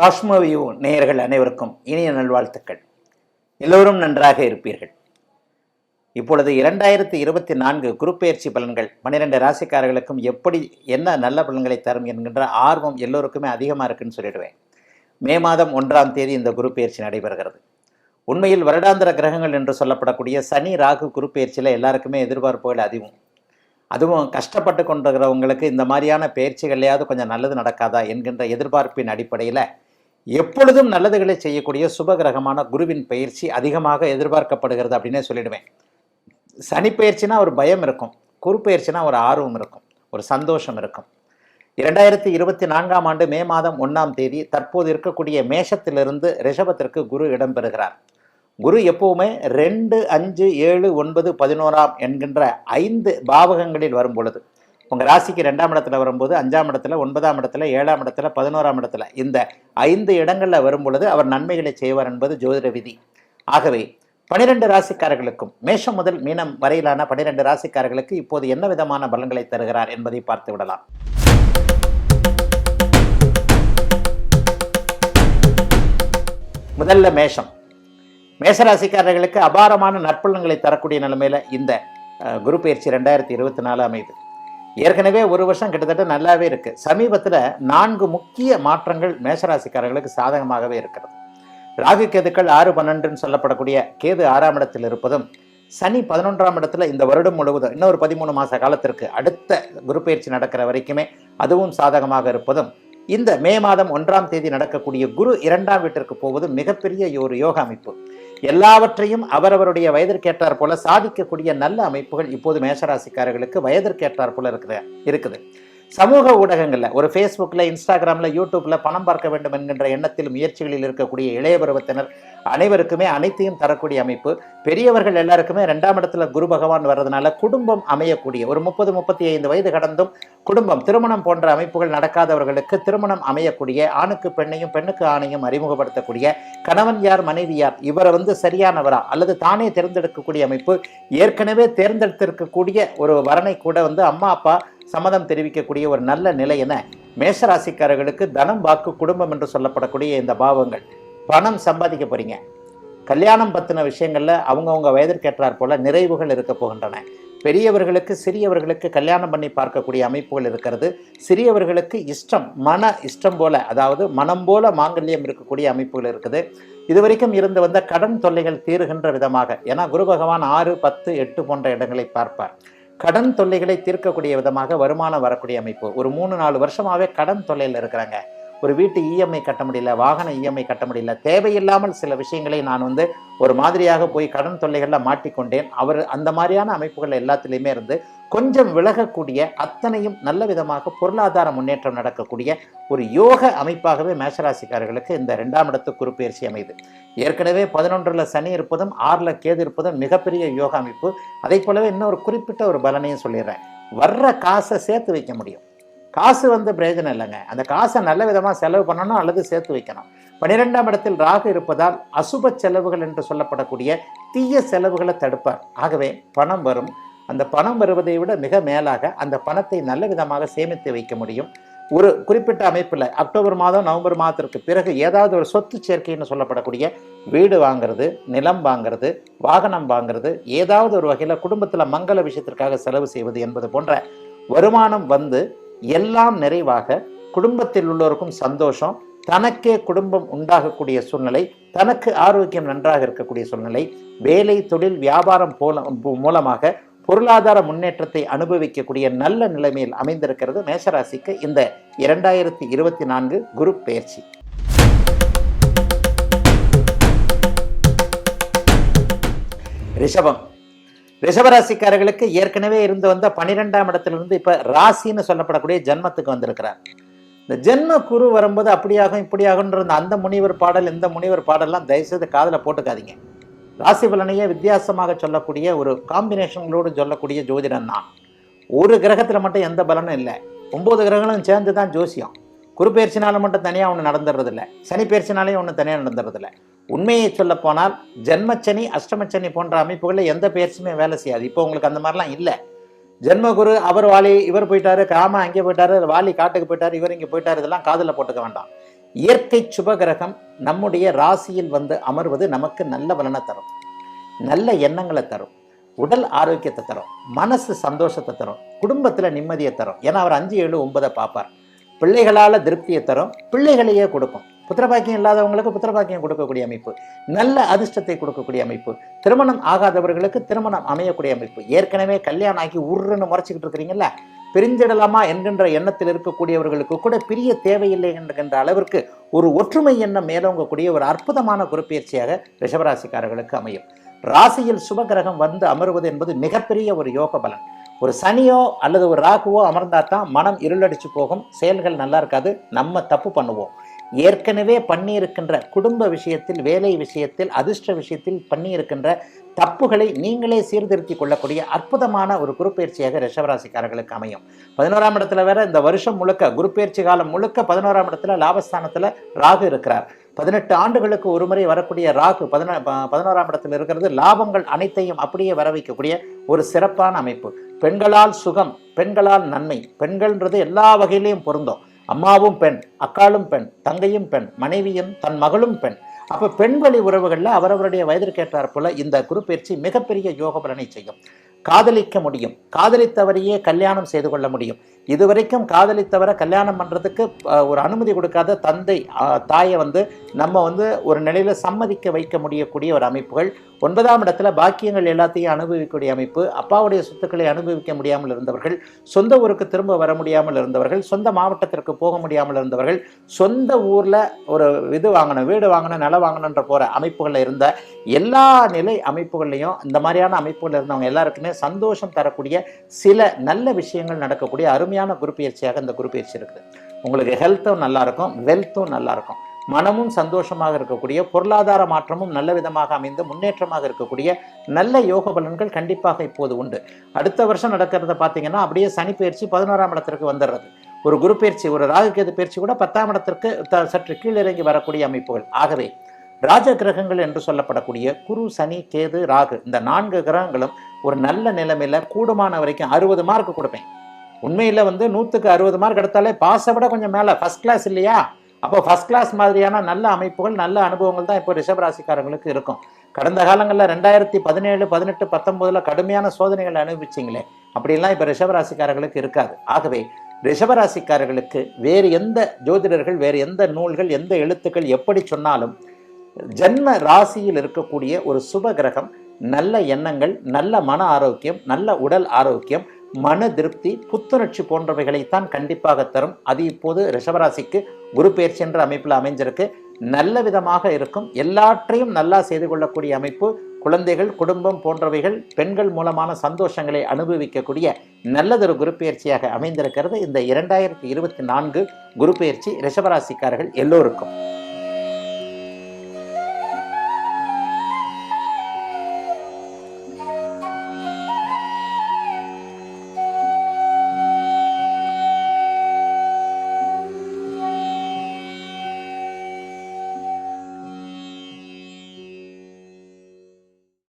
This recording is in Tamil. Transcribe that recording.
காஷ்மவியூ நேயர்கள் அனைவருக்கும் இனிய நல்வாழ்த்துக்கள். எல்லோரும் நன்றாக இருப்பீர்கள். இப்பொழுது இரண்டாயிரத்தி இருபத்தி நான்கு குருப்பெயர்ச்சி பலன்கள் பன்னிரெண்டு ராசிக்காரர்களுக்கும் எப்படி என்ன நல்ல பலன்களை தரும் என்கின்ற ஆர்வம் எல்லோருக்குமே அதிகமாக இருக்குன்னு சொல்லிடுவேன். மே மாதம் ஒன்றாம் தேதி இந்த குருப்பெயர்ச்சி நடைபெறுகிறது. உண்மையில் வருடாந்திர கிரகங்கள் என்று சொல்லப்படக்கூடிய சனி ராகு குருப்பெயர்ச்சியில் எல்லாருக்குமே எதிர்பார்ப்புகள் அதிகம். அதுவும் கஷ்டப்பட்டு கொண்டிருக்கிறவங்களுக்கு இந்த மாதிரியான பயிற்சிகள்லையாவது கொஞ்சம் நல்லது நடக்காதா என்கின்ற எதிர்பார்ப்பின் அடிப்படையில் எப்பொழுதும் நல்லதுகளை செய்யக்கூடிய சுப கிரகமான குருவின் பயிற்சி அதிகமாக எதிர்பார்க்கப்படுகிறது அப்படின்னே சொல்லிடுவேன். சனி பயிற்சினா ஒரு பயம் இருக்கும். குரு பயிற்சினா ஒரு ஆர்வம் இருக்கும். ஒரு சந்தோஷம் இருக்கும். இரண்டாயிரத்தி இருபத்தி நான்காம் ஆண்டு மே மாதம் ஒன்றாம் தேதி தற்போது இருக்கக்கூடிய மேஷத்திலிருந்து ரிஷபத்திற்கு குரு இடம்பெறுகிறார். குரு எப்பவுமே ரெண்டு அஞ்சு ஏழு ஒன்பது பதினோராம் என்கின்ற ஐந்து பாவகங்களில் வரும் பொழுது உங்கள் ராசிக்கு ரெண்டாம் இடத்துல வரும்போது அஞ்சாம் இடத்துல ஒன்பதாம் இடத்துல ஏழாம் இடத்துல பதினோராம் இடத்துல இந்த ஐந்து இடங்களில் வரும் பொழுது அவர் நன்மைகளை செய்வார் என்பது ஜோதிட விதி. ஆகவே பனிரெண்டு ராசிக்காரர்களுக்கும் மேஷம் முதல் மீனம் வரையிலான பனிரெண்டு ராசிக்காரர்களுக்கு இப்போது என்ன விதமான பலன்களை தருகிறார் என்பதை பார்த்து விடலாம். முதல்ல மேஷம். மேஷராசிக்காரர்களுக்கு அபாரமான நற்பலன்களை தரக்கூடிய நிலைமையில் இந்த குரு பயிற்சி ரெண்டாயிரத்தி இருபத்தி நாலு அமைது ஏற்கனவே ஒரு வருஷம் கிட்டத்தட்ட நல்லாவே இருக்கு. சமீபத்தில் நான்கு முக்கிய மாற்றங்கள் மேஷராசிக்காரர்களுக்கு சாதகமாகவே இருக்கிறது. ராகு கேதுக்கள் ஆறு பன்னெண்டுன்னு சொல்லப்படக்கூடிய கேது ஆறாம் இடத்தில் இருப்பதும் சனி பதினொன்றாம் இடத்துல இந்த வருடம் முழுவதும் இன்னொரு பதிமூணு மாத காலத்திற்கு அடுத்த குரு பயிற்சி நடக்கிற வரைக்குமே அதுவும் சாதகமாக இருப்பதும் இந்த மே மாதம் ஒன்றாம் தேதி நடக்கக்கூடிய குரு இரண்டாம் வீட்டிற்கு போவது மிகப்பெரிய ஒரு யோக அமைப்பு. எல்லாவற்றையும் அவரவருடைய வயதிற்கேற்றார் போல சாதிக்கக்கூடிய நல்ல அமைப்புகள் இப்போது மேஷராசிக்காரர்களுக்கு வயதிற்கேற்றார் போல இருக்குது இருக்குது. சமூக ஊடகங்களில் ஒரு ஃபேஸ்புக்கில் இன்ஸ்டாகிராமில் யூடியூப்பில் பணம் பார்க்க வேண்டும் என்கின்ற எண்ணத்தில் முயற்சிகளில் இருக்கக்கூடிய இளைய பருவத்தினர் அனைவருக்குமே அனைத்தையும் தரக்கூடிய அமைப்பு. பெரியவர்கள் எல்லாருக்குமே ரெண்டாம் இடத்துல குரு பகவான் வர்றதுனால குடும்பம் அமையக்கூடிய ஒரு முப்பது முப்பத்தி ஐந்து வயது கடந்தும் குடும்பம் திருமணம் போன்ற அமைப்புகள் நடக்காதவர்களுக்கு திருமணம் அமையக்கூடிய ஆணுக்கு பெண்ணையும் பெண்ணுக்கு ஆணையும் அறிமுகப்படுத்தக்கூடிய கணவன் யார் மனைவி யார் இவரை வந்து சரியானவரா அல்லது தானே தேர்ந்தெடுக்கக்கூடிய அமைப்பு ஏற்கனவே தேர்ந்தெடுத்திருக்கக்கூடிய ஒரு வரனை கூட வந்து அம்மா அப்பா சம்மதம் தெரிவிக்கக்கூடிய ஒரு நல்ல நிலை என மேஷராசிக்காரர்களுக்கு தனம் வாக்கு குடும்பம் என்று சொல்லப்படக்கூடிய இந்த பாவங்கள். பணம் சம்பாதிக்க போறீங்க. கல்யாணம் பற்றின விஷயங்களில் அவங்கவுங்க வயதிற்கேற்றார் போல நிறைவுகள் இருக்க போகின்றன. பெரியவர்களுக்கு சிறியவர்களுக்கு கல்யாணம் பண்ணி பார்க்கக்கூடிய அமைப்புகள் இருக்கிறது. சிறியவர்களுக்கு இஷ்டம் மன இஷ்டம் போல அதாவது மனம் போல மாங்கல்யம் இருக்கக்கூடிய அமைப்புகள் இருக்குது. இதுவரைக்கும் இருந்து வந்த கடன் தொல்லைகள் தீருகின்ற விதமாக ஏன்னா குரு பகவான் ஆறு பத்து எட்டு போன்ற இடங்களை பார்ப்பார். கடன் தொல்லைகளை தீர்க்கக்கூடிய விதமாக வருமானம் வரக்கூடிய அமைப்பு. ஒரு மூணு நாலு வருஷமாகவே கடன் தொல்லையில் இருக்கிறாங்க. ஒரு வீட்டு இஎம்ஐ கட்ட முடியல வாகன இஎம்ஐ கட்ட முடியல தேவையில்லாமல் சில விஷயங்களை நான் வந்து ஒரு மாதிரியாக போய் கடன் தொல்லைகளில் மாட்டிக்கொண்டேன். அவர் அந்த மாதிரியான அமைப்புகள் எல்லாத்துலேயுமே இருந்து கொஞ்சம் விலகக்கூடிய அத்தனையும் நல்ல விதமாக பொருளாதார முன்னேற்றம் நடக்கக்கூடிய ஒரு யோக அமைப்பாகவே மேஷராசிக்காரர்களுக்கு இந்த ரெண்டாம் இடத்து குறுப்பெயர்ச்சி அமைது ஏற்கனவே பதினொன்றில் சனி இருப்பதும் ஆறில் கேது இருப்பதும் மிகப்பெரிய யோக அமைப்பு. அதை போலவே இன்னொரு குறிப்பிட்ட ஒரு பலனையும் சொல்லிடுறேன். வர்ற காசை சேர்த்து வைக்க முடியும். காசு வந்து பிரயோஜனம் இல்லைங்க. அந்த காசை நல்ல விதமாக செலவு பண்ணணும் அல்லது சேர்த்து வைக்கணும். பன்னிரெண்டாம் இடத்தில் ராகு இருப்பதால் அசுப செலவுகள் என்று சொல்லப்படக்கூடிய தீய செலவுகளை தடுப்பார். ஆகவே பணம் வரும். அந்த பணம் வருவதை விட மிக மேலாக அந்த பணத்தை நல்ல விதமாக சேமித்து வைக்க முடியும். ஒரு குறிப்பிட்ட அமைப்பில் அக்டோபர் மாதம் நவம்பர் மாதத்திற்கு பிறகு ஏதாவது ஒரு சொத்து சேர்க்கைன்னு சொல்லப்படக்கூடிய வீடு வாங்குறது நிலம் வாங்குறது வாகனம் வாங்குறது ஏதாவது ஒரு வகையில் குடும்பத்தில் மங்கள விஷயத்திற்காக செலவு செய்வது என்பது போன்ற வருமானம் வந்து எல்லாம் நிறைவாக குடும்பத்தில் உள்ளோருக்கும் சந்தோஷம். தனக்கே குடும்பம் உண்டாகக்கூடிய சூழ்நிலை தனக்கு ஆரோக்கியம் நன்றாக இருக்கக்கூடிய சூழ்நிலை வேலை தொழில் வியாபாரம் போல மூலமாக பொருளாதார முன்னேற்றத்தை அனுபவிக்கக்கூடிய நல்ல நிலைமையில் அமைந்திருக்கிறது மேஷராசிக்கு இந்த இரண்டாயிரத்தி இருபத்தி நான்கு குரு பெயர்ச்சி. ரிஷபம் ரிஷபராசிக்காரர்களுக்கு ஏற்கனவே இருந்து வந்த பனிரெண்டாம் இடத்திலிருந்து இப்ப ராசின்னு சொல்லப்படக்கூடிய ஜென்மத்துக்கு வந்திருக்கிறார் இந்த ஜென்ம குரு வரும்போது அப்படியாகும் இப்படியாகுன்ற அந்த அந்த முனிவர் பாடல் இந்த முனிவர் பாடல்லாம் தயவுசெய்து காதில் போட்டுக்காதீங்க. ராசி பலனையே வித்தியாசமாக சொல்லக்கூடிய ஒரு காம்பினேஷன்களோடு சொல்லக்கூடிய ஜோதிடம் தான். ஒரு கிரகத்தில் மட்டும் எந்த பலனும் இல்லை. ஒம்பது கிரகங்களும் சேர்ந்து தான் ஜோசியம். குரு பயிற்சினால மட்டும் தனியாக ஒன்று நடந்துடுறதில்ல. சனி பயிற்சினாலையும் ஒன்று தனியாக நடந்துடுறதில்ல. உண்மையை சொல்லப்போனால் ஜென்மச்சனி அஷ்டமச்சனி போன்ற அமைப்புகளில் எந்த பயிற்சியுமே வேலை செய்யாது. இப்போ உங்களுக்கு அந்த மாதிரிலாம் இல்லை. ஜென்மகுரு அவர் வாலி இவர் போயிட்டாரு காம அங்கே போயிட்டாரு வாலி காட்டுக்கு போயிட்டாரு இவர் இங்கே போயிட்டாரு இதெல்லாம் காதில் போட்டுக்க வேண்டாம். இயற்கை சுபகிரகம் நம்முடைய ராசியில் வந்து அமர்வது நமக்கு நல்ல பலனை தரும். நல்ல எண்ணங்களை தரும். உடல் ஆரோக்கியத்தை தரும். மனசு சந்தோஷத்தை தரும். குடும்பத்தில் நிம்மதியை தரும். ஏன்னா அவர் அஞ்சு ஏழு ஒன்பதை பார்ப்பார். பிள்ளைகளால் திருப்தியை தரும். பிள்ளைகளையே கொடுக்கும். புத்திரபாக்கியம் இல்லாதவங்களுக்கு புத்திரபாக்கியம் கொடுக்கக்கூடிய அமைப்பு. நல்ல அதிர்ஷ்டத்தை கொடுக்கக்கூடிய அமைப்பு. திருமணம் ஆகாதவர்களுக்கு திருமணம் அமையக்கூடிய அமைப்பு. ஏற்கனவே கல்யாணம் ஆகி உருன்னு முறைச்சிக்கிட்டு இருக்கிறீங்களா பிரிஞ்சிடலாமா என்கின்ற எண்ணத்தில் இருக்கக்கூடியவர்களுக்கு கூட பிரிய தேவையில்லை என்கின்ற அளவிற்கு ஒரு ஒற்றுமை எண்ணம் மேலோங்கக்கூடிய ஒரு அற்புதமான குருப்பெயர்ச்சியாக ரிஷபராசிக்காரர்களுக்கு அமையும். ராசியில் சுபகிரகம் வந்து அமர்வது என்பது மிகப்பெரிய ஒரு யோக பலன். ஒரு சனியோ அல்லது ஒரு ராகுவோ அமர்ந்தால் தான் மனம் இருளடிச்சு போகும். செயல்கள் நல்லா இருக்காது. நம்ம தப்பு பண்ணுவோம். ஏற்கனவே பண்ணியிருக்கின்ற குடும்ப விஷயத்தில் வேலை விஷயத்தில் அதிர்ஷ்ட விஷயத்தில் பண்ணியிருக்கின்ற தப்புகளை நீங்களே சீர்திருத்தி கொள்ளக்கூடிய அற்புதமான ஒரு குருப்பெயர்ச்சியாக ரிஷபராசிக்காரர்களுக்கு அமையும். பதினோராம் இடத்துல வேற இந்த வருஷம் முழுக்க குருப்பெயர்ச்சி காலம் முழுக்க பதினோராம் இடத்துல லாபஸ்தானத்தில் ராகு இருக்கிறார். பதினெட்டு ஆண்டுகளுக்கு ஒரு முறை வரக்கூடிய ராகு பதினோ ப- பதினோராம் இடத்தில் இருக்கிறது லாபங்கள் அனைத்தையும் அப்படியே வர வைக்கக்கூடிய ஒரு சிறப்பான அமைப்பு. பெண்களால் சுகம் பெண்களால் நன்மை பெண்கள்ன்றது எல்லா வகையிலையும் பொருந்தும். அம்மாவும் பெண் அக்காளும் பெண் தங்கையும் பெண் மனைவியும் தன் மகளும் பெண். அப்போ பெண் வழி உறவுகளில் அவரவருடைய வயதிற்கேற்றார் போல இந்த குருப்பெயர்ச்சி மிகப்பெரிய யோக பலனை செய்யும். காதலிக்க முடியும். காதலித்தவரையே கல்யாணம் செய்து கொள்ள முடியும். இதுவரைக்கும் காதலித்தவரை கல்யாணம் பண்ணுறதுக்கு ஒரு அனுமதி கொடுக்காத தந்தை தாயை வந்து நம்ம வந்து ஒரு நிலையில் சம்மதிக்க வைக்க முடியக்கூடிய ஒரு அமைப்புகள் ஒன்பதாம் இடத்துல பாக்கியங்கள் எல்லாத்தையும் அனுபவிக்கக்கூடிய அமைப்பு அப்பாவுடைய சொத்துக்களை அனுபவிக்க முடியாமல் இருந்தவர்கள் சொந்த ஊருக்கு திரும்ப வர முடியாமல் இருந்தவர்கள் சொந்த மாவட்டத்திற்கு போக முடியாமல் இருந்தவர்கள் சொந்த ஊரில் ஒரு இது வாங்கணும் வீடு வாங்கணும் நிலம் வாங்கணுன்ற போகிற அமைப்புகளில் இருந்த எல்லா நிலை அமைப்புகள்லையும் இந்த மாதிரியான அமைப்புகளில் இருந்தவங்க எல்லாருக்குமே சந்தோஷம் தரக்கூடிய சில நல்ல விஷயங்கள் நடக்கக்கூடிய அருமையான குருப்பெயர்ச்சியாக இந்த குருப்பெயர்ச்சி இருக்குது. உங்களுக்கு ஹெல்த்தும் நல்லாயிருக்கும் வெல்த்தும் நல்லாயிருக்கும் மனமும் சந்தோஷமாக இருக்கக்கூடிய பொருளாதார மாற்றமும் நல்ல விதமாக அமைந்து முன்னேற்றமாக இருக்கக்கூடிய நல்ல யோக பலன்கள் கண்டிப்பாக இப்போது உண்டு. அடுத்த வருஷம் நடக்கிறத பார்த்தீங்கன்னா அப்படியே சனி பயிற்சி பதினோராம் இடத்திற்கு வந்துடுறது. ஒரு குரு பயிற்சி ஒரு ராகுகேது பயிற்சி கூட பத்தாம் இடத்திற்கு த- சற்று கீழிறங்கி வரக்கூடிய அமைப்புகள். ஆகவே ராஜ கிரகங்கள் என்று சொல்லப்படக்கூடிய குரு சனி கேது ராகு இந்த நான்கு கிரகங்களும் ஒரு நல்ல நிலைமையில் கூடுமான வரைக்கும் அறுபது மார்க் கொடுப்பேன். உண்மையில் வந்து நூற்றுக்கு அறுபது மார்க் எடுத்தாலே பாஸை விட கொஞ்சம் மேலே. ஃபர்ஸ்ட் கிளாஸ் இல்லையா? அப்போ ஃபர்ஸ்ட் கிளாஸ் மாதிரியான நல்ல அமைப்புகள் நல்ல அனுபவங்கள் தான் இப்போ ரிஷபராசிக்காரங்களுக்கு இருக்கும். கடந்த காலங்களில் ரெண்டாயிரத்தி பதினேழு பதினெட்டு பத்தொம்போதில் கடுமையான சோதனைகள் அனுபவிச்சிங்களே. அப்படிலாம் இப்போ ரிஷபராசிக்காரர்களுக்கு இருக்காது. ஆகவே ரிஷபராசிக்காரர்களுக்கு வேறு எந்த ஜோதிடர்கள் வேறு எந்த நூல்கள் எந்த எழுத்துக்கள் எப்படி சொன்னாலும் ஜன்ம ராசியில் இருக்கக்கூடிய ஒரு சுப கிரகம் நல்ல எண்ணங்கள் நல்ல மன ஆரோக்கியம் நல்ல உடல் ஆரோக்கியம் மன திருப்தி புத்துணர்ச்சி போன்றவைகளைத்தான் கண்டிப்பாக தரும். அது இப்போது ரிஷபராசிக்கு குரு பெயர்ச்சி என்ற அமைப்பில் அமைஞ்சிருக்கு. நல்ல விதமாக இருக்கும். எல்லாற்றையும் நல்லா செய்து கொள்ளக்கூடிய அமைப்பு குழந்தைகள் குடும்பம் போன்றவைகள் பெண்கள் மூலமான சந்தோஷங்களை அனுபவிக்கக்கூடிய நல்லதொரு குரு பயிற்சியாக அமைந்திருக்கிறது. இந்த இரண்டாயிரத்தி இருபத்தி நான்கு குரு பயிற்சி ரிஷபராசிக்காரர்கள் எல்லோருக்கும்.